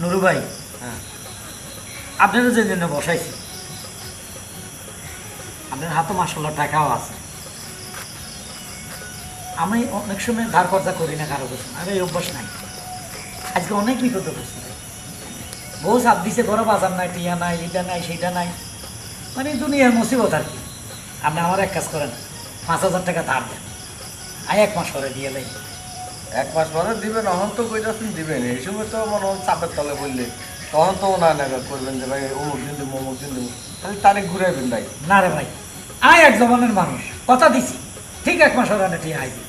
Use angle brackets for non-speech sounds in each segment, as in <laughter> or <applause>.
নুরু ভাই হ্যাঁ। আপনারও যে জন্য বসাইছি আপনার হাতে মাসাল্লাহ টাকাও আছে। আমি অনেক সময় ধার কর্জা করি না কারও কাছে আমি এই অভ্যাস নাই। আজকে অনেক বিপদ করছি বহু চাপ দিছে ঘরে বাজার নাই টিয়া নাই এটা নাই সেইটা নাই। মানে দুনিয়ার মুসিবত আর কি। আপনি আমার এক কাজ করেন পাঁচ হাজার টাকা ধার দেন। আই এক মাস পরে দিয়ে দেয় এক মাস পরে দিবেন অহন তো কইতাছেন দিবেন। এই সময় তো মনে হয় চাপের তলে বললে তখন তো না না করবেন যে ভাই অমুক দিন দেবো অমুক দিন দেবো। তাহলে তারিখ ঘুরাইবেন ভাই। না রে ভাই আয় এক জমানের মানুষ। কথা দিছি। ঠিক এক মাস ওরা টিয়া আইবি।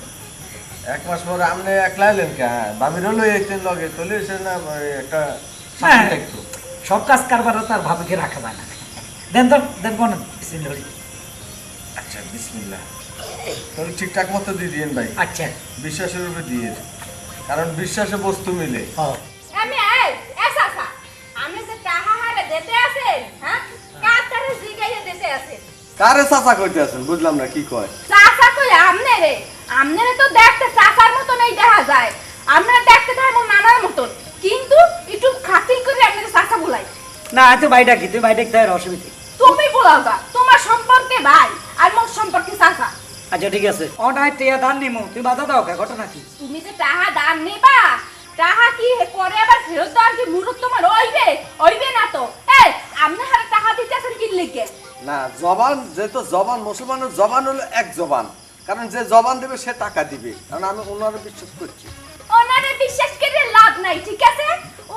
এক মাস পরে আপনি একলা এলেন কে? হ্যাঁ বাবিরও লই আইতেন লগে চলে এসে না একটা হ্যাঁ। সব কাজ কারবার তার ভাবিকে রাখা যায় না। দেন তো দেন বিসমিল্লাহ। আচ্ছা বিসমিল্লাহ। তাহলে ঠিকঠাক মতো দিয়ে দিয়েন ভাই। আচ্ছা। বিশ্বাসের উপরে দিয়ে কারণ বিশ্বাসে বস্তু মিলে। আমি এই এসা আমি যে টাহা হারে দিতে আছেন হ্যাঁ? কার জিগাইয়ে দিতে আছেন কারে চাচা কইতে আছেন বুঝলাম না কি কয়? চাচা কই আমনে রে? আমনে তো দেখতে চাচার মতন এই দেখা যায়। আমরা দেখতে থাকে আমার নানার মতন। কিন্তু একটু খাতির করে আপনাকে চাচা বলাই। না তো বাইটা কি? তুই বাইটা তাই অসুবিধা তুমি বলাও গা। তোমার সম্পর্কে ভাই আর মোর সম্পর্কে চাচা আচ্ছা ঠিক আছে। ও নাই টিয়া ধান নিমু তুই বাধা দাও কে ঘটনা কি? তুমি যে টাহা দান নিবা টাহা কি করে আবার ফেরত দেওয়ার কি মুরত তোমার হইবে ওইবে না তো। এই আমনে হারে টাকা দিতেছেন কি লিখে না জবান যেহেতু জবান মুসলমানের জবান হলো এক জবান। কারণ যে জবান দেবে সে টাকা দিবে। কারণ আমি ওনারা বিশ্বাস করছি। ওনারে বিশ্বাস করে লাভ নাই ঠিক আছে?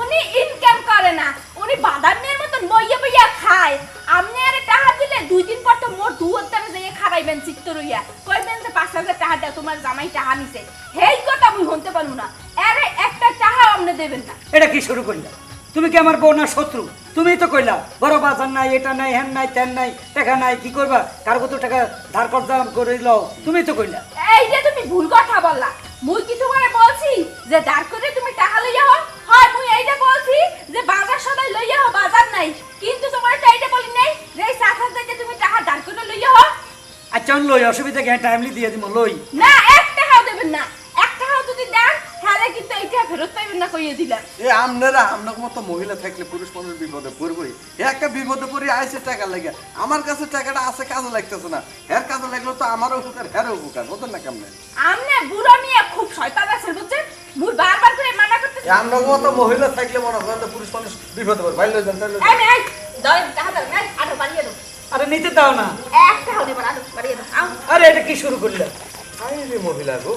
উনি ইনকাম করে না। উনি বাদামের মতন বইয়া বইয়া খায়। আপনি আরে টাকা দিলে দুই দিন পর তো মোর দুয়ার দামে যাইয়ে খারাইবেন চিত্ত রইয়া কইবেন যে পাঁচ হাজার টাকা দাও তোমার জামাই টাকা নিছে। হেই কথা মুই হনতে পারব না। আরে একটা টাকা আপনি দেবেন না। এটা কি শুরু করলা? তুমি কি আমার বউ না শত্রু? তুমি তো কইলা বড় বাজার নাই এটা নাই হ্যান নাই ত্যান নাই টাকা নাই কি করবা? কার কত টাকা ধার কর্জা করে লও। তুমি তো কইলা। এই যে তুমি ভুল কথা বললা। মুই কি তোমারে বলছি যে দাঁড় করে তুমি টাকা লইয়া হও? হয় মুই এইটা বলছি যে বাজার সদাই লইয়া হও বাজার নাই। কিন্তু তোমার তো এইটা বলি নাই যে এই সাত হাজার যে তুমি টাকা দাঁড় করে লইয়া হও। আচ্ছা লই অসুবিধা কি? টাইমলি দিয়ে দিব লই। না এক টাকাও দেবেন না। এক টাকাও যদি দেন তাহলে কিন্তু এইটা ফেরত পাইবেন না কইয়ে দিলাম। এ আপনারা আপনার মতো মহিলা থাকলে পুরুষ মানুষ বিপদে পড়বই। একটা বিপদে পড়ে আইসে টাকা লাগে আমার কাছে টাকাটা আছে কাজে লাগতেছে না। হের কাজে লাগল তো আমারও উপকার হেরও উপকার বুঝলেন না কেমনে? আমনে বুড়ো নিয়ে খুব শয়তান আছে বুঝছেন? মুই বারবার করে আপনার মতো মহিলা থাকলে মনে করেন পুরুষ মানুষ বিপদে পড়বে। ভাই লইলেন তাই আরও বাড়িয়ে দাও। আরে নিতে দাও না। আরও বাড়িয়ে দাও। আরে এটা কি শুরু করলা? আই রে মহিলা গো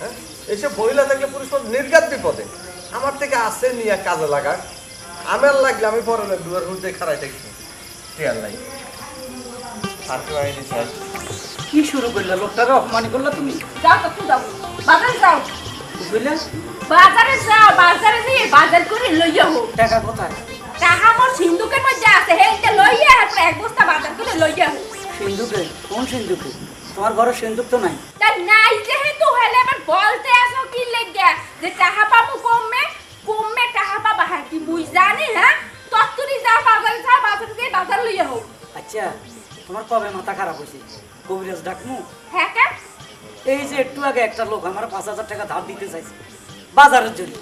হ্যাঁ? এসব মহিলা থাকলে পুরুষ মানুষ নির্গাত বিপদে। আমার থেকে আসে নিয়ে কাজে লাগাক আমার লাগলে আমি পরে না দুয়ার মধ্যে খারাই থাকি টিয়ার নাই। আর কেউ আইনি স্যার কি শুরু করলা? লোকটাকে অপমান করলা তুমি? যাও তো তুই যাও বাজারে যাও। কইলা বাজারে যাও বাজারে গিয়ে বাজার করে লইয়া হোক টাকা কোথায়? টাকা মোর সিন্ধুকের মধ্যে আছে হেইটা লইয়া তারপরে এক বস্তা বাজার করে লইয়া হোক সিন্ধুকে? কোন সিন্ধুকে? তোমার ঘরে সিন্ধুক তো নাই। তা নাই যেহেতু হলে আবার বলতে আসো কি লেগে? যে টাকা পাবো কমে কমে টাকা পাবা হ্যাঁ কি মুই জানি হ্যাঁ? তত্তরি যাও বাজারে যাও বাজারে গিয়ে বাজার লইয়া হোক আচ্ছা তোমার কবে মাথা খারাপ হয়েছে? কবিরাজ ডাকমু? হ্যাঁ এই যে একটু আগে একটা লোক আমার পাঁচ হাজার টাকা ধার দিতে চাইছে। বাজারের জন্য।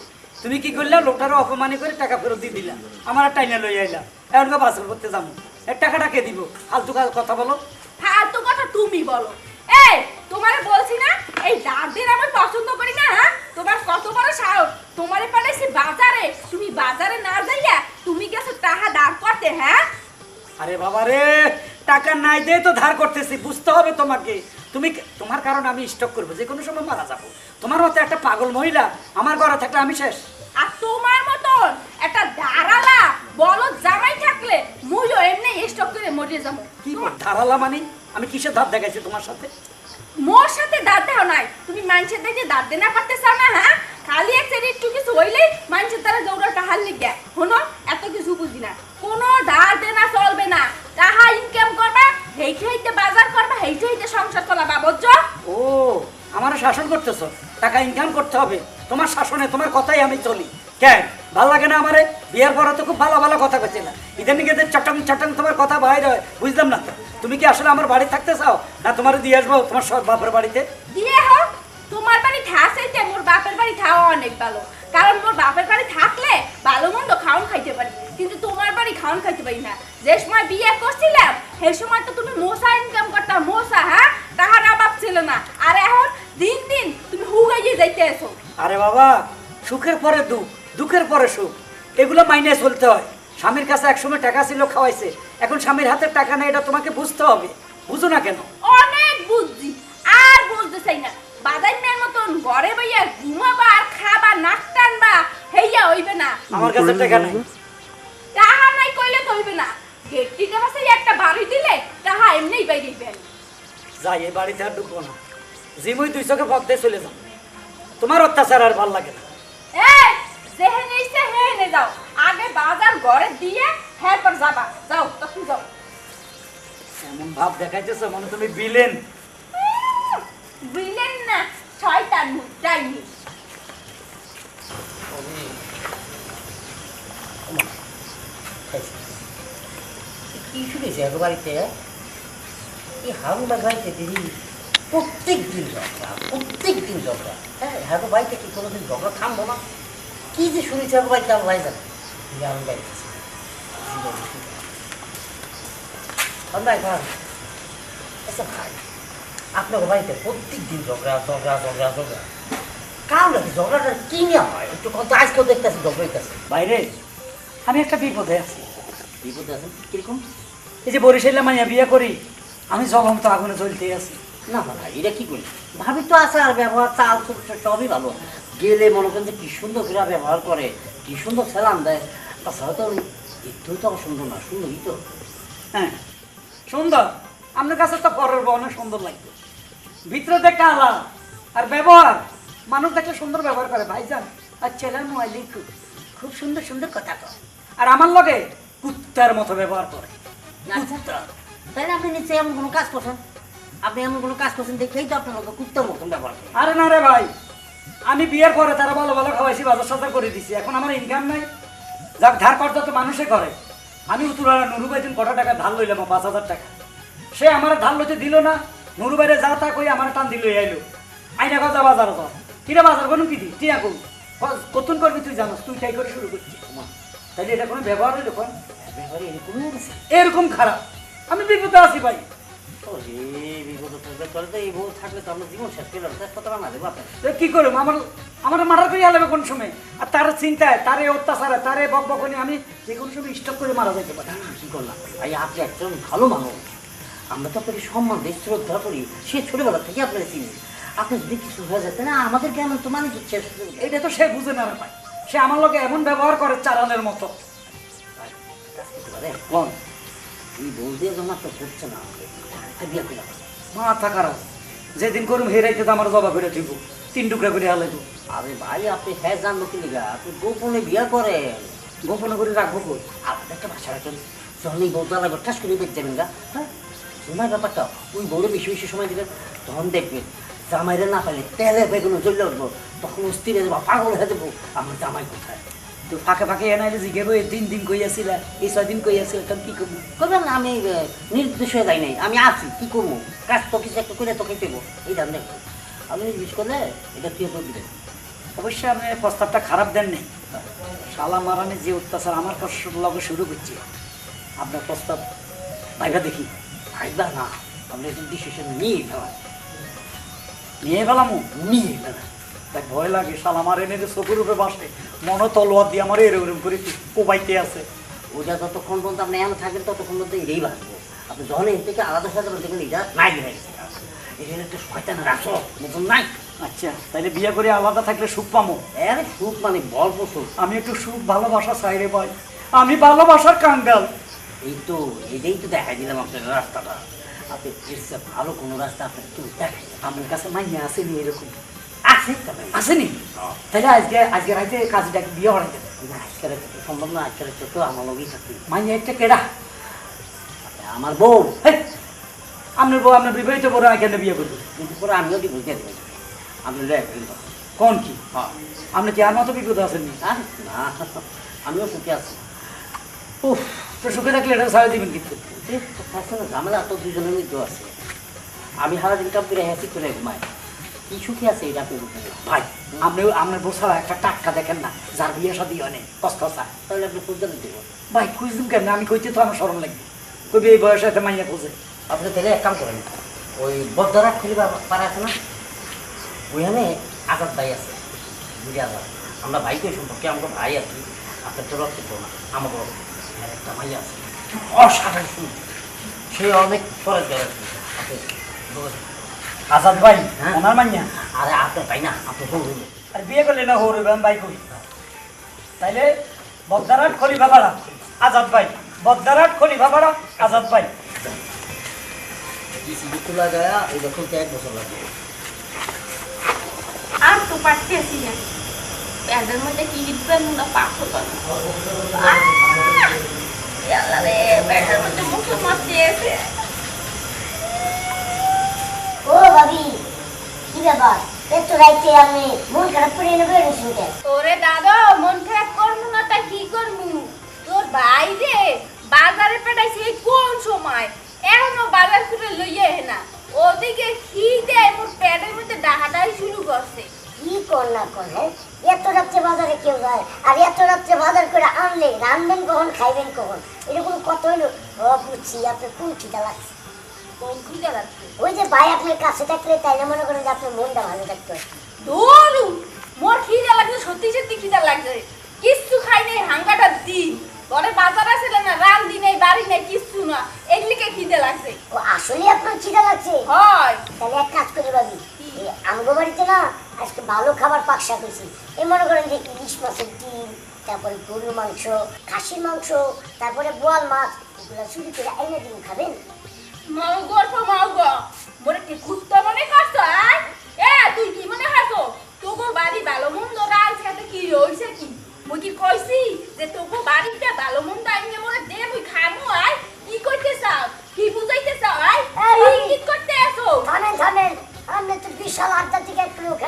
তুমি কি করলে? লোকটারও অপমানি করে টাকা ফেরত দিয়ে দিলা। আমার আর টাইনে লই আইলা। এখন বাজার করতে যাব। এর টাকাটা কে দিব? ফালতু কথা বলো। ফালতু কথা তুমি বলো। এই তোমারে বলছি না এই দাঁড়দের আমার পছন্দ করি না হ্যাঁ? তোমার কত বড় সাহস? তোমারে পাঠাইছি বাজারে। তুমি বাজারে না যাইয়া তুমি গেছো টাকা দাঁড় করতে হ্যাঁ? আরে বাবা রে টাকা নাই দিয়ে তো ধার করতেছি। বুঝতে হবে তোমাকে। তুমি তোমার কারণে আমি স্টক করব যে কোনো সময় মারা যাব। তোমার মতো একটা পাগল মহিলা আমার ঘরে থাকলে আমি শেষ। আর তোমার মতন একটা দাঁড়ালা বলো জামাই থাকলে মুইও এমনি স্টক করে মরিয়ে যাব। কি ধারালা মানে আমি কিসের ধার দেখাইছি তোমার সাথে? মোর সাথে দাঁত দেওয়া নাই। তুমি মানুষের দেখে দাঁত দেনা পারতে চাও না হ্যাঁ? খালি এক সেরি একটু কিছু হইলেই মানুষের তারা দৌড়া টাহার লিখে শোনো এত কিছু বুঝি না। কোনো ধার দেনা চলবে না। টাহা ইনকাম করবা হেইটে হেইটে বাজার করবা হেইটে হেইটে সংসার চলাবা বুঝছ? ও আমারও শাসন করতেছো। টাকা ইনকাম করতে হবে। তোমার শাসনে তোমার কথাই আমি চলি। কেন? ভালো লাগে না আমারে? বিয়ের পরে তো খুব ভালো ভালো কথা কইছে না ইদানিং এদের চটং চটং তোমার কথা বাইরে হয়। বুঝলাম না তো। তুমি কি আসলে আমার বাড়ি থাকতে চাও? না তোমার দিয়ে আসব তোমার সব বাপের বাড়িতে? দিয়ে তোমার বাড়ি থাকতে মোর বাপের বাড়ি থাও অনেক ভালো। কারণ মোর বাপের বাড়ি থাকলে ভালো মন্দ খাওয়ান খাইতে পারি। কিন্তু তোমার বাড়ি খাওয় খাইতে পারি না। যে সময় বিয়ে করছিলাম সেই সময় তো তুমি মশা ইনকাম করতা মশা হ্যাঁ? তাহার অভাব ছিল না। আর এখন দিন দিন তুমি হুগাইয়ে যাইতে এসো আরে বাবা সুখের পরে দুঃখ দুঃখের পরে সুখ। এগুলো মাইনে চলতে হয়। স্বামীর কাছে একসময় টাকা ছিল খাওয়াইছে। এখন স্বামীর হাতে টাকা নেই এটা তোমাকে বুঝতে হবে। বুঝো না কেন? অনেক বুঝছি আর বুঝতে চাই না। বাদাইনের মতন ঘরে বইয়া ঘুমাবা আর খাবা নাক টানবা হেইয়া হইবে না। আমার কাছে টাকা নেই। তাহা নাই কইলে তো হইবে না। পাশে একটা বাড়ি দিলে তাহা এমনিই বাইরেবেন যাই এই বাড়িতে আর ঢুকবো না। জিমুই দুই চোখে পথ দিয়ে চলে যাও তোমার অত্যাচার আর ভালো লাগে না। এই যেহেনে ইচ্ছে হেনে যাও। আগে বাজার ঘরে দিয়ে এরপর যাবা। যাও তখন যাও। এমন ভাব দেখাইতেছো মানে তুমি বিলেন বুঝলেন না কি শুনেছি এই দিদি প্রত্যেক দিন ঝগড়া প্রত্যেক দিন ঝগড়া। হ্যাঁ হারু বাড়িতে কি কোনোদিন ঝগড়া থামবো না? কি যে শুনেছি বাড়িতে আমার ভাই জানে আমি বাড়িতে আচ্ছা ভাই। আপনার বাড়িতে প্রত্যেক দিন ঝগড়া ঝগড়া ঝগড়া ঝগড়া। কারণ নাকি ঝগড়াটা কি নিয়ে হয়? একটু কত আজকেও দেখতেছি ঝগড়া হইতেছে। বাইরে আমি একটা বিপদে আছি। বিপদে আছেন? কীরকম? এই যে বরিশালে মাইয়া বিয়ে করি আমি জ্বলন্ত আগুনে জ্বলতেই আছি। না না এটা কি করি? ভাবি তো আছে আর ব্যবহার চাল চুপ সবই ভালো। গেলে মনে করেন যে কি সুন্দর করে ব্যবহার করে কি সুন্দর সেলাম দেয়। তাছাড়া তো একটু তো সুন্দর না সুন্দরই তো। হ্যাঁ সুন্দর। আপনার কাছে তো পরের অনেক সুন্দর লাগবে। ভিতরে দেখে আলা আর ব্যবহার মানুষ দেখলে সুন্দর ব্যবহার করে ভাইজান আর ছেলের মোবাইল খুব সুন্দর সুন্দর কথা কয়। আর আমার লগে কুত্তার মতো ব্যবহার করে। আচ্ছা। তাহলে আপনি নিশ্চয়ই এমন কোনো কাজ করছেন? আপনি এমন কোনো কাজ করছেন দেখেই তো আপনার লোক কুত্তার মতন ব্যবহার করে আরে না রে ভাই আমি বিয়ের পরে তারা ভালো ভালো খাওয়াইছি বাজার সাজার করে দিছি। এখন আমার ইনকাম নাই। যাক ধার কর্তা তো মানুষে করে আমি উতুরারা নুরু দিন কটা টাকা ধার লইলাম পাঁচ হাজার টাকা। সে আমার ধার লইতে দিল না। নুরু বাইরে যা তা কই আমার টান দিল আইলো। আইনা কথা বাজার তো কিরে বাজার কোনো কি দি টিয়া কই কতুন করবি তুই জানাস? তুই তাই করে শুরু করছিস। তাইলে এটা কোনো ব্যবহার হইল কোন ব্যবহারে এরকম এরকম খারাপ। আমি বিপদে আছি ভাই। কি করব আমার আমার মারার করে আলাবে কোন সময়? আর তার চিন্তায় তারে অত্যাচারে তারে বক বকনি আমি যে কোনো সময় স্টপ করে মারা যেতে পারি। কি করলাম? ভাই আপনি একজন ভালো মানুষ। আমরা তো আপনাকে সম্মান দিই শ্রদ্ধা করি। সে ছোটবেলা থেকে আপনাকে চিনি। আপনি যদি কিছু হয়ে যেতেন না আমাদের কেমন তো মানুষ শেষ এটা তো সে বুঝে না রে সে আমার লোকে এমন ব্যবহার করে চালানের মতো। কোন? বউ দিয়ে যখন আপনার করছে না। মাথা খারাপ। যেদিন করুম হেরাইতে তো আমার জবা করে দিব তিন টুকরা করে হালাইব আরে ভাই আপনি হ্যাঁ জানলো কি লিগা? আপনি গোপনে বিয়ে করেন। গোপন করে রাখব কই? আপনি একটা ভাষা রাখেন। এই বউ জ্বালাবে ঠাস করে বেঁচে যাবেন গা। হ্যাঁ? শোনার ব্যাপারটা ওই বড় বেশি বেশি সময় দিবেন তখন দেখবেন জামাইরে না পাইলে তেলে বেগুনো জ্বলে উঠবো, তখন অস্থির হয়ে যাব, পাগল হয়ে যাব, আমার জামাই কোথায়? তো ফাঁকে ফাঁকে এনাইলে জিজ্ঞেস এই তিন দিন কই আসিল এই ছয় দিন কই আসিল তখন কি করব? করবেন না, আমি নির্দেশ হয়ে যাই নাই, আমি আছি, কী করব? কাজ তো কিছু একটা করে তোকে দেবো। এই দাম দেখব আপনি জিজ্ঞেস করলে এটা তুই তো অবশ্যই আপনি প্রস্তাবটা খারাপ দেন নেই। শালা মারানি যে অত্যাচার আমার কষ্ট লগে শুরু করছে। আপনার প্রস্তাব, ভাইবা দেখি। ভাইবা না একটু ডিসিশন নিয়ে ফেলান নিয়ে নিয়ে ফেলান তাই ভয় লাগে শালা আমার এনে যে চকুর উপরে বাসে মনে তলোয়ার দিয়ে আমার এরকম করে কোবাইতে আছে। ওটা যতক্ষণ পর্যন্ত আপনি এমন থাকেন ততক্ষণ পর্যন্ত এটাই বাঁচবো। আপনি যখন এর থেকে আলাদা যাবেন দেখবেন এটা নাই এটা একটা শয়তানের আসল মতন নাই? আচ্ছা তাইলে বিয়ে করে আলাদা থাকলে সুখ পামো? এর সুখ মানে বল্প সুখ। আমি একটু সুখ ভালোবাসা চাইরে পাই আমি ভালোবাসার কাঙ্গাল। এই তো এটাই তো দেখাই দিলাম আপনার রাস্তাটা। আপনি এর ভালো কোনো রাস্তা আপনার একটু দেখাই। আমার কাছে মাইনে আসেনি এরকম। আছে তবে আসেনি? তাহলে আজকে আজকে রাইতে কাজটা বিয়ে হয়ে যাবে না, আজকের একটু সম্ভব না আজকের একটু তো আমার লগেই থাকতে মাইনে একটা কেডা? আমার বউ। আপনার বউ আপনার বিবাহিত বড় এখানে বিয়ে করবে? কিন্তু পরে আমিও ডিভোর্স দিয়ে দেবেন আপনি কোন কি? হ্যাঁ। আপনি কি আর মতো বিপদ আছেননি আর না আমিও সুখে আছি। উফ। তো সুখে থাকলে এটা সারা দিবেন কিন্তু। ঝামেলা তো দুজনের মধ্যে আছে। আমি সারা দিন কাপ করে হ্যাসি করে ঘুমাই। কি সুখে আছে এটা আপনি। ভাই আপনি আপনার বসারা একটা টাটকা দেখেন না যার বিয়ে সাথে হয় নাই কষ্ট চা তাহলে আপনি খুঁজতে দেবো ভাই খুঁজলাম কেন আমি কইতে তো আমার সরম লাগবে। কবি এই বয়সে একটা মাইয়া খোঁজে। আপনি তাহলে এক কাম করেন ওই বদ্দারা খুলি পারা আছে না? ওইখানে আজাদ ভাই আছে বুঝে আজাদ। আমরা ভাইকে সম্পর্কে আমাকে ভাই আছি। আপনার তো রক্ত না আমাকে আর একটা ভাই আছে। অসাধারণ সুন্দর সে অনেক বলবেন। আজাদ ভাই হ্যাঁ। ওনার মাইয়া? আরে আপনার ভাই না? আপনি হইল আর বিয়ে করলে না হরবে আমি ভাই কই তাইলে বদ্দারাট খলিফা ভাড়া আজাদ ভাই। বদ্দারাট খলিফা ভাড়া আজাদ ভাই। তোলা যায় এটা এক বছর লাগবে আর তো পারতেছি না। প্যান্টের মধ্যে কি দিবেন না। পাখো তো আল্লাহ রে প্যান্টের মধ্যে মুখে মারতে ও ভাবি কি ব্যাপার? এত রাইতে আমি মন খারাপ করে নেবে শুনতে। ওরে দাদা মন খারাপ করব না তা কি করব? তোর ভাই রে বাজারে পেটাইছে এই কোন সময়? এখনও বাজার করে লইয়ে না। ওদিকে খিদে মোর পেটের মধ্যে ডাহাডাই শুরু করছে। কি কর না কর হ্যাঁ এত রাত্রে বাজারে কেউ যায়? আর এত রাত্রে বাজার করে আনলে রানবেন কখন খাইবেন কখন? এরকম কত হলো? ও বুঝছি আপনার কোন খিদা লাগছে? ওই যে ভাই আপনার কাছে থাকলে তাইলে মনে করেন যে আপনার মনটা ভালো থাকতো? দৌড়ু মোর খিদে লাগছে সত্যি সত্যি খিদে লাগছে। কিচ্ছু খাই নাই হাঙ্গাটা দিন ঘরে বাজার আছে না রান্দি নেই বাড়ি নেই কিচ্ছু না। এগুলিকে খিদে লাগছে। ও আসলে আপনার খিদা লাগছে? হয়। তাহলে এক কাজ করে ভাবি আমগো বাড়িতে না আজকে ভালো খাবার পাকশা করেছি এই মনে করেন যে ইলিশ মাছের ডিম তারপরে গরুর মাংস খাসির মাংস তারপরে বোয়াল মাছ এগুলো চুরি করে এনে দিন খাবেন। মাও গর্ব মাও মোরে কি কুত্তা মনে করছ এ তুই কি মনে হাসো তোগো বাড়ি ভালো মন্দ খেতে কি হইছে কি? মুই কি কইছি যে তোগো বাড়িতে ভালো মন্দ আইনে মোরে দে মুই খামু আয়। কি চাও? কি বুঝাইতে চাও আয়? কি করতে আসো থামেন থামেন। আপনি তো বিশাল আধ্যাত্মিক এক লোক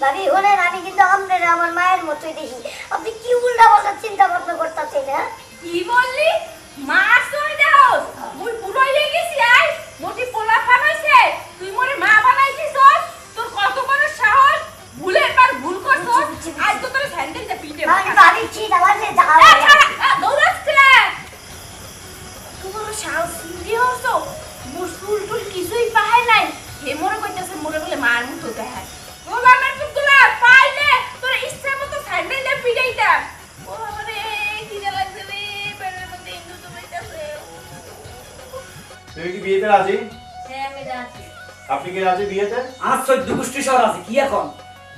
ভাবি হলেন আমি কিন্তু আপনার আমার মায়ের মতোই দেখি। আপনি কি উল্টা পাল্টা চিন্তা ভাবনা করতেছেন হ্যাঁ? কি বললি? মার সই দাও মুই পুরোই হয়ে গেছি আই। মোটি পোলা ফানাইছে তুই মোরে মা বানাইছিস তোর কত বড় সাহস। ভুলের পর ভুল করছস। আজ তো তোর স্যান্ডেল দে পিটে আমি ভাবি এ, যাওয়া ছাড়া, এ, দৌড়াচ্ছে না। তোমার সাহস হতো মোর চুল টুল কিছুই পাহাই নাই। হে মরে কইতেছে মরে বলে মার মতো দেখায়। বিয়েতে রাজি? হ্যাঁ যাচ্ছি আপনি কি রাজি বিয়েতে? আর চোদ্দ গোষ্ঠী শহর আছে কি এখন?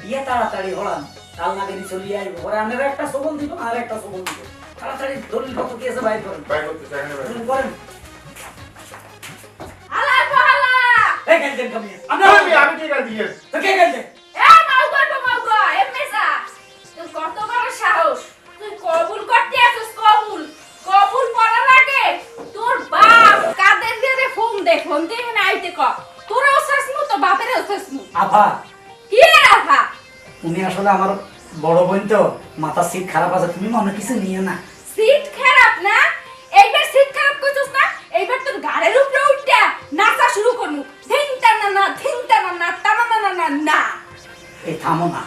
বিয়ে তাড়াতাড়ি হলাম কাল না গেলি চলিয়ে আইব ওরা আপনারা একটা সবল দিব আর একটা সবল দিব। তাড়াতাড়ি দলিল পত্র কি আছে বাইর করেন। বাইর করতে চাই না করেন। এই কামিয়ে। আমরা আমি তো কে এ মাউগো তুই কত বড় সাহস? তুই কবুল করতে আসিস কবুল কবুল করার আগে তোর বাপ কাদের দিয়ে ফোন দে না আইতে ক তোর ওসাস মু তো বাপের ওসাস মু আভা কি রে রাখা উনি আসলে আমার বড় বোন তো মাথা সিট খারাপ আছে, তুমি মনে কিছু নিয়ে না। সিট খারাপ না এইবার সিট খারাপ করছিস না এইবার তোর গাড়ির উপরে উঠটা নাচা শুরু করনু ধিংটা না না ধিংটা না না টানা না না না না এই থামো না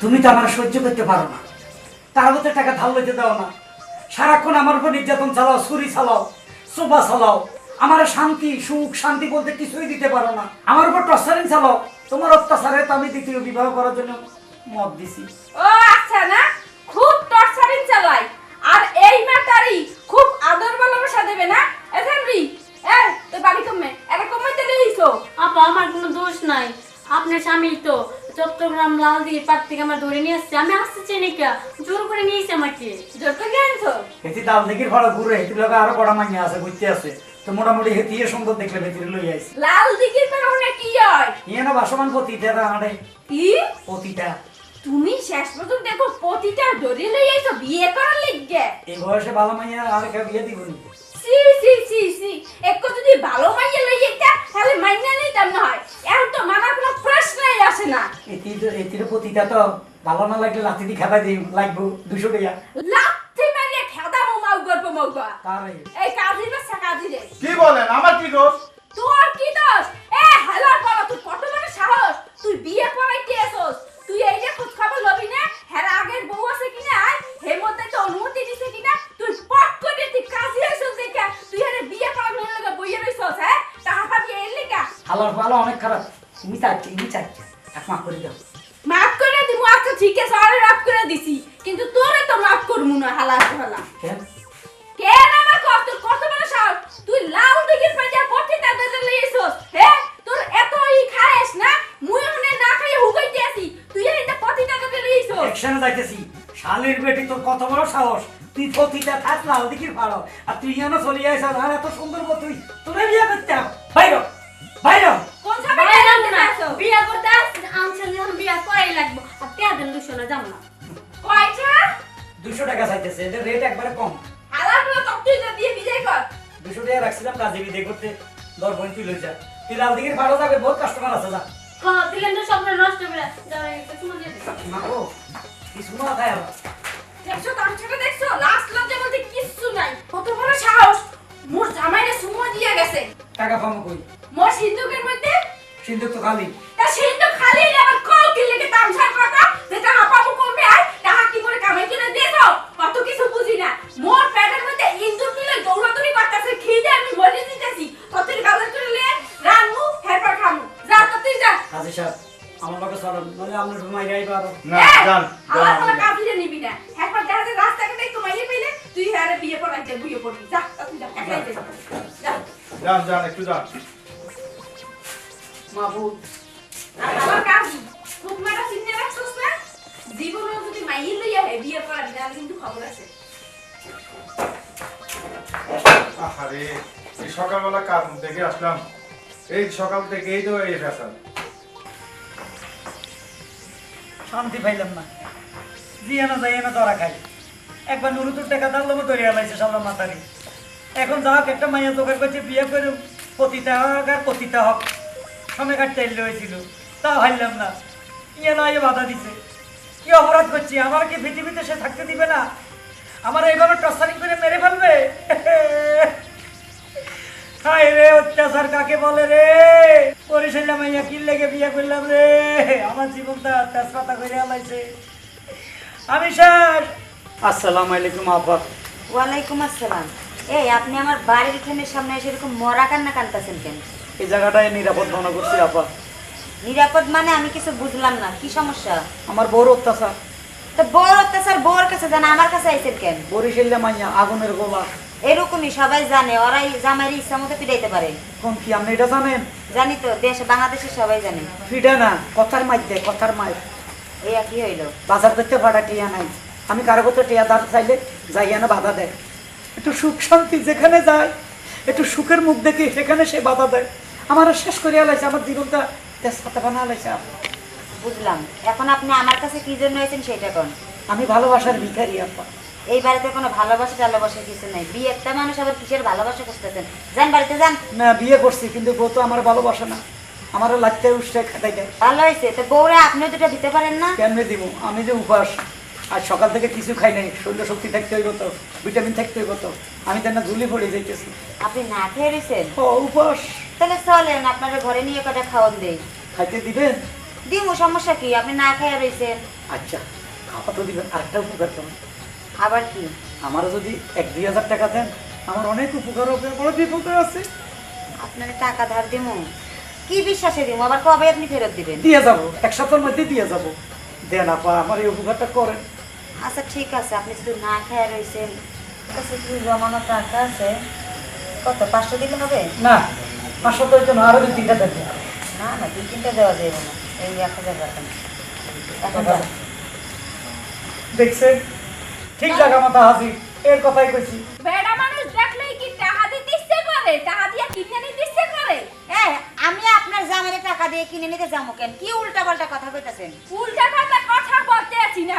তুমি তো আমার সহ্য করতে পারো না। তার মধ্যে টাকা ধার লইতে দাও না সারাক্ষণ আমার উপর নির্যাতন চালাও ছুরি চালাও সোফা চালাও। আমার শান্তি সুখ শান্তি বলতে কিছুই দিতে পারো না। আমার উপর টর্চারিং চালাও। তোমার অত্যাচারে তো আমি দ্বিতীয় বিবাহ করার জন্য মত দিছি। ও আচ্ছা না। খুব টর্চারিং চালাই। আর এই ম্যাটারই খুব আদর ভালোবাসা দেবে না? এখান আপা আমার কোনো দোষ নাই। আপনার স্বামী তো চট্টগ্রাম লাল দিয়ে পাট থেকে আমার ধরে নিয়ে আসছে। আমি আসতে চাই নাকি জোর করে নিয়েছে আমাকে। জোর করে আনছো? হেতি দাল দেখির ফাড়া ঘুরে হেতির লগে আরও বড় মাইয়া আছে বুঝতে আছে। তো মোটামুটি হেতি সুন্দর দেখলে ভেতির লই আইছে। লাল পর ওনা কি হয়? ইয়ে না বাসমান পতিটা আমারে কি? পতিটা। তুমি শেষ পর্যন্ত দেখো পতিটা ধরে লই আইছো বিয়ে করার লিগে। এই বয়সে ভালো মাইয়া আর কে বিয়ে দিব নি। সি সি সি সি একটু যদি ভালো মাইয়া লই আইতা তাহলে মাইনা নিতাম না হয়। এখন তো মানার কোনো প্রশ্নই আসে না। এতি এতির পতিটা তো ভালো না লাগলে দি খাবার দিই লাগবো দুশো টাকা। লাথি মারিয়ে খেদা মাউ গর্ব মৌগা তার। এই কাজী কি বলেন? আমার কি দোষ? তোর কি দোষ? এ হ্যালো বাবা তুই কত বড় সাহস? তুই বিয়ে করাইতে এসোস? তুই এই যে খোঁজ খবর লবি না? হ্যাঁ আগের বউ আছে কিনা আয় হে মধ্যে তো অনুমতি দিছে কিনা তুই পট করে তুই কাজী এসোস দেখা। তুই আরে বিয়ে করার মেয়ে লাগা বইয়ে রইছস হ্যাঁ? টাকা পাবি এর লিগা। হালার ভালো অনেক খারাপ। তুমি চাচ্ছি তুমি চাচ্ছি এক মাফ করে দাও। মাফ করে দিমু আচ্ছা ঠিক আছে আরে মাফ করে দিছি। কিন্তু তোরে তো মাফ করমু না হালা হালা কেন? কেন একসাথে যাইতেছি। শালের বেটি তোর কত বড় সাহস? তুই পতিটা থাক লাল দিকির ফাড়ো আর তুই যেন চলিয়ে আইস আর এত সুন্দর তুই। তোরে বিয়ে করতে বাইর বাইর কোন সবাই বাইরে যাব না। আছো বিয়া করতে আসছে আনছে যখন বিয়া করাই লাগবো? আর টিয়া দুশো না যাব না। কয়টা? দুশো টাকা চাইতেছে এদের রেট একবারে কম। হালা গুলো তক দিয়ে বিদায় কর। দুশো টাকা রাখছিলাম কাজে বিদে করতে। দর বোন তুই লই যা। তুই লাল দিকির ফাড়ো যাবে বহুত কাস্টমার আছে যা। হ্যাঁ দিলেন তো স্বপ্ন নষ্ট করে যারা একটা চুমো দিয়ে মা ও কিছু না খায় আবার। দেখছ তার ছেলে দেখছ? লাস্ট লজ্জা বলতে কিচ্ছু নাই। কত বড় সাহস। মোর জামাইরে সুমো দিয়ে গেছে। টাকা পাবো কই? মোর সিন্ধুকের মধ্যে? সিন্ধুক তো খালি। তা সিন্ধু খালি আবার কল কি লেগে তামসার কথা যেটা কমবে চলেন নইলে আপনি ঘুমাই যাই পারো না যান হালা যান হালা আপনি। নিবি না। একবার দেখা যায় রাস্তাঘাটে একটু মাইয়ে পেলে তুই হারে বিয়ে করাইতে বুয়ে পড়বি। যা তুই যা একলাই যা যা। যান যান একটু যান মাহবুব আমার কাজি খুব মেটা চিন্তা রাখছস না? জীবনে যদি মাইয়ে লইয়া হে বিয়ে করাবি তাহলে কিন্তু খবর আছে। আরে এই সকালবেলা কাজ দেখে আসলাম? এই সকাল থেকেই তো এই ফ্যাশন। শান্তি পাইলাম না। দিয়ে না যাই না ধরা খাই একবার নুরুতুর টাকা দাঁড়লো ধরে আলাইছে সাল্লাহ মাতারি। এখন যা হোক, একটা মাইয়া দোকান করছে, বিয়ে করে পতিতা হোক আর পতিতা হোক সময় কাটতে হয়েছিল, তা হারলাম না। ইয়ে নয় বাধা দিছে। কি অপরাধ করছি? আমার কি পৃথিবীতে সে থাকতে দিবে না? আমার এইভাবে টর্চারিং করে মেরে ফেলবে? <laughs> রে অত্যাচার কাকে বলে রে? পরিশাল্লা মাইয়া কি লেগে বিয়ে করলাম রে। আমার জীবনটা তেজপাতা করে আলাইছে। আমি আসসালামু আলাইকুম আপা ওয়ালাইকুম আসসালাম। এই আপনি আমার বাড়ির সামনে এসে এরকম মরা কান্না কান্তাছেন কেন? এই জায়গাটায় নিরাপদ মনে করছি আপা নিরাপদ মানে আমি কিছু বুঝলাম না। কি সমস্যা? আমার বড় অত্যাচার। তো বউর অত্যাচার বউর কাছে জানা আমার কাছে আইছেন কেন? বরিশাল্লা মাইয়া আগুনের গোলা। এরকমই সবাই জানে ওরাই জামাইয়ের ইচ্ছা মতো পিটাইতে পারে। কোন কি আপনি এটা জানেন? জানি তো দেশ বাংলাদেশের সবাই জানে। ফিডা না কথার মাইর দেয় কথার মাই এই কি হইল? বাজার করতে ভাড়া টিয়া নাই। আমি কারও কোথাও টিয়া দাঁড় চাইলে যাইয়া না বাধা দেয়। একটু সুখ শান্তি যেখানে যায় একটু সুখের মুখ দেখি সেখানে সে বাধা দেয়। আমার শেষ করে আলাইছে আমার জীবনটা তেজপাতা বানা আলাইছে বুঝলাম। এখন আপনি আমার কাছে কি জন্য আইছেন সেটা কোন? আমি ভালোবাসার ভিখারি আপা এই বাড়িতে কোনো ভালোবাসা টালোবাসা কিছু নাই। বিয়ে একটা মানুষ আবার কিসের ভালোবাসা করতেছেন যান বাড়িতে যান। না বিয়ে করছি কিন্তু বউ তো আমার ভালোবাসে না। আমারও লাগতে উঠছে খাটাই দেয়। ভালো হয়েছে? তো বউরে আপনিও দুটো দিতে পারেন না? কেমনে দিব? আমি যে উপাস। আজ সকাল থেকে কিছু খাই নাই। শরীরে শক্তি থাকতে হইব তো ভিটামিন থাকতে হইব তো। আমি তো না ঝুলি পড়ে যাইতেছি। আপনি না খেয়ে রয়েছেন ও উপাস। তাহলে চলেন আপনার ঘরে নিয়ে কটা খাওয়ান দেই। খাইতে দিবেন? দিমু সমস্যা কি? আপনি না খেয়ে রয়েছেন আচ্ছা খাওয়া তো দিবেন। আরেকটা উপকার করুন। আবার কি? আমারও যদি এক দুই হাজার টাকা দেন আমার অনেক উপকার হবে বড় বিপদে আছে। আপনার টাকা ধার দিমু? কি বিশ্বাসে দিমু? আবার কবে আপনি ফেরত দিবেন? দিয়ে যাব এক সপ্তাহের মধ্যে দিয়ে যাব। দেন আপা আমার এই উপকারটা করেন। আচ্ছা ঠিক আছে আপনি শুধু না খেয়ে রয়েছেন কাছে কি জমানো টাকা আছে কত পাঁচশো দিলে হবে? না পাঁচশো তো না আরও দুই তিনটা দেন। না না দুই তিনটা দেওয়া যাবে না। এই এক হাজার টাকা এখন দেখছেন? ঠিক জায়গা মাথা হাজির এর কথাই কইছি। বেড়া মানুষ দেখলেই কি টাকা দিতে ইচ্ছে করে? টাকা দিয়ে কিনে নিতে ইচ্ছে করে? হ্যাঁ আমি আপনার জামাইয়ের টাকা দিয়ে কিনে নিতে যাব কেন? কি উল্টা পাল্টা কথা কইতাছেন? উল্টা পাল্টা কথা বলতে আছি না।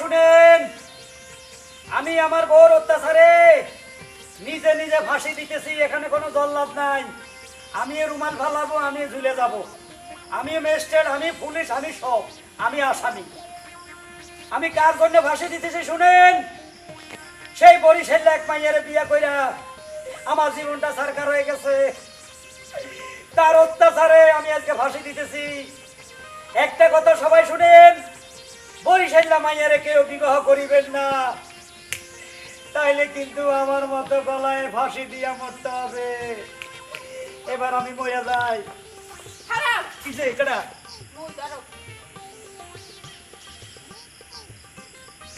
শুনেন, আমি আমার বউর অত্যাচারে নিজে নিজে ফাঁসি দিতেছি, এখানে কোনো জল্লাদ নাই। আমি রুমাল ফালাবো, আমি ঝুলে যাব। আমি ম্যাজিস্ট্রেট, আমি পুলিশ, আমি সব, আমি আসামি। আমি কার জন্য ফাঁসি দিতেছি শুনেন? সেই বরিশাল এক মাইয়ারে বিয়া কইরা আমার জীবনটা সরকার হয়ে গেছে। তার অত্যাচারে আমি আজকে ফাঁসি দিতেছি। একটা কথা সবাই শুনেন বরিশাল্লা মাইয়ারে কেউ বিবাহ করিবেন না। তাইলে কিন্তু আমার মতো গলায় ফাঁসি দিয়া মরতে হবে। এবার আমি মরিয়া যাই। কিসে ধরো।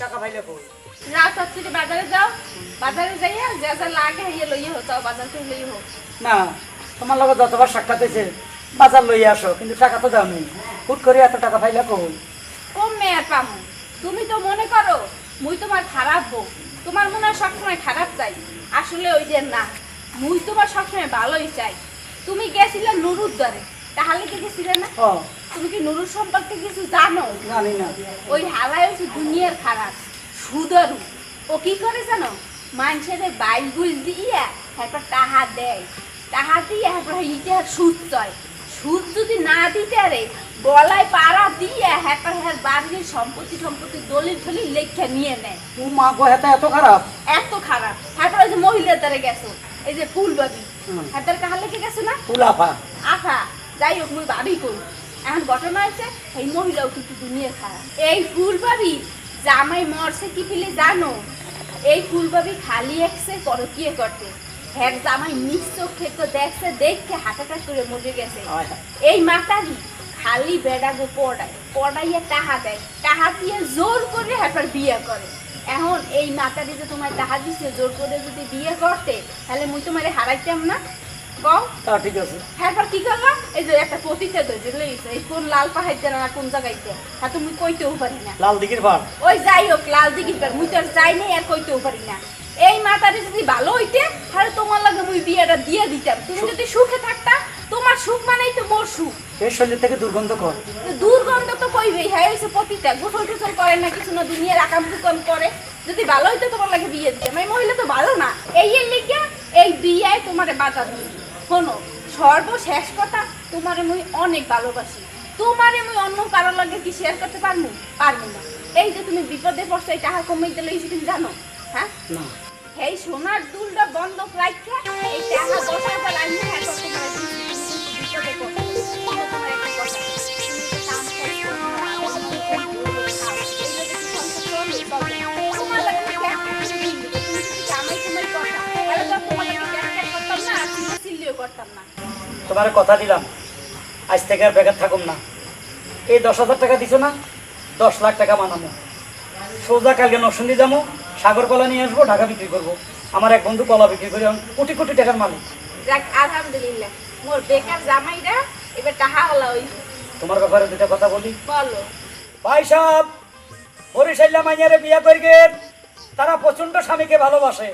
টাকা পাইলে কই? বাজারে যাও। বাজারে যাইয়া যা যা লাগে হইয়া লইয়া হো যাও বাজার থেকে লইয়া হো না তোমার লগত যতবার সাক্ষাৎ হয়েছে বাজার লইয়া আসো কিন্তু টাকা তো দাও নেই হুট করে এত টাকা পাইলে কই? কম মেয়ার পামু। তুমি তো মনে করো মুই তোমার খারাপ বউ। তোমার মনে হয় সবসময় খারাপ চাই। আসলে ওই যে না মুই তোমার সবসময় ভালোই চাই। তুমি গেছিলে নুরুর দরে। তাহলে কি গেছিলে না? তুমি কি নুরুর সম্পর্কে কিছু জানো? জানি না। ওই হালাই হচ্ছে দুনিয়ার খারাপ সুদরু। ও কি করে জানো? মানুষের গুল দিয়া তারপর টাহা দেয়। টাহা দিয়ে তারপর ইটা সুদ চয়। সুদ যদি না দিতে আরে বলায় পাড়া দিয়ে হ্যাপার হ্যার বাড়ির সম্পত্তি সম্পত্তি দলিল ফলিল লেখা নিয়ে নেয়। ও মা গো হেতা এত খারাপ? এত খারাপ। তারপর ওই যে মহিলার দ্বারা গেছো। এই যে ফুলবাবি। হাতের কাহার লেগে গেছে না? ফুলাফা আহা যাই হোক মুই ভাবি কই। এখন ঘটনা হয়েছে এই মহিলাও কিন্তু দুনিয়ার খারাপ। এই ফুলবাবি জামাই মরছে কি ফিলে জানো? এই ফুলবাবি খালি একসে পরকিয়ে করতে। হ্যাঁ জামাই নিশ্চয় খেত দেখছে দেখে করে মরে গেছে। এই মাতারি খালি বেড়া গো পড়ায় পড়াইয়া টাহা দেয় টাহা দিয়ে জোর করে হ্যাপার বিয়ে করে। এখন এই মাতারি যে তোমার টাহা দিছে জোর করে যদি বিয়ে করতে তাহলে মুই তোমারে হারাইতাম না? ঠিক আছে। তারপর কি করল এই যে একটা পতিতে ধরে লইছে এই কোন লাল পাহাড় না কোন জায়গাইতে তা? তুমি কইতেও পারি না। লাল দিঘির ভাড় ওই যাই হোক লাল দিঘির পার মুই তো যাই নাই আর কইতেও পারি না। এই মাতারি যদি ভালো হইতে তাহলে তোমার লাগে মুই বিয়েটা দিয়ে দিতাম। তুমি যদি সুখে থাকতা তোমার সুখ মানেই তো মোর সুখ। এর শরীর থেকে দুর্গন্ধ কর। দুর্গন্ধ তো কইবেই হ্যাঁ হইছে পতিতা গোসল টোসল করে না কিছু না দুনিয়ার আকাম কুকাম করে। যদি ভালো হইতো তোমার লাগে বিয়ে দিতাম। এই মহিলা তো ভালো না। এই এর লিগে এই বিয়ায় তোমার বাধা দিই শোনো সর্বশেষ কথা তোমারে মুই অনেক ভালোবাসি। তোমারে মুই অন্য কারোর লাগে কি শেয়ার করতে পারব পারব না। এই যে তুমি বিপদে পড়ছো এই টাকা কমাইতে লইছি তুমি জানো? হ্যাঁ না। এই সোনার দুলটা বন্ধক রাখা এই টাকা বিপদে তোমার একটা কথা। তোমার কথা দিলাম। আজ থেকে আর বেকার থাকুম না। এই দশ হাজার টাকা দিছো না? দশ লাখ টাকা বানাবো সোজা কালকে নরসিংদী যাব সাগর কলা নিয়ে আসব ঢাকা বিক্রি করব। আমার এক বন্ধু কলা বিক্রি করে কোটি কোটি টাকার মালিক। যাক, আলহামদুলিল্লাহ। মোর বেকার জামাইরা এবার টাহা হলা ওই তোমার ব্যাপারে দুটা কথা বলি। বলো। ভাই সাহেব হরিশাল্লা মাইয়ারে বিয়া করবেন তারা প্রচণ্ড স্বামীকে ভালোবাসে।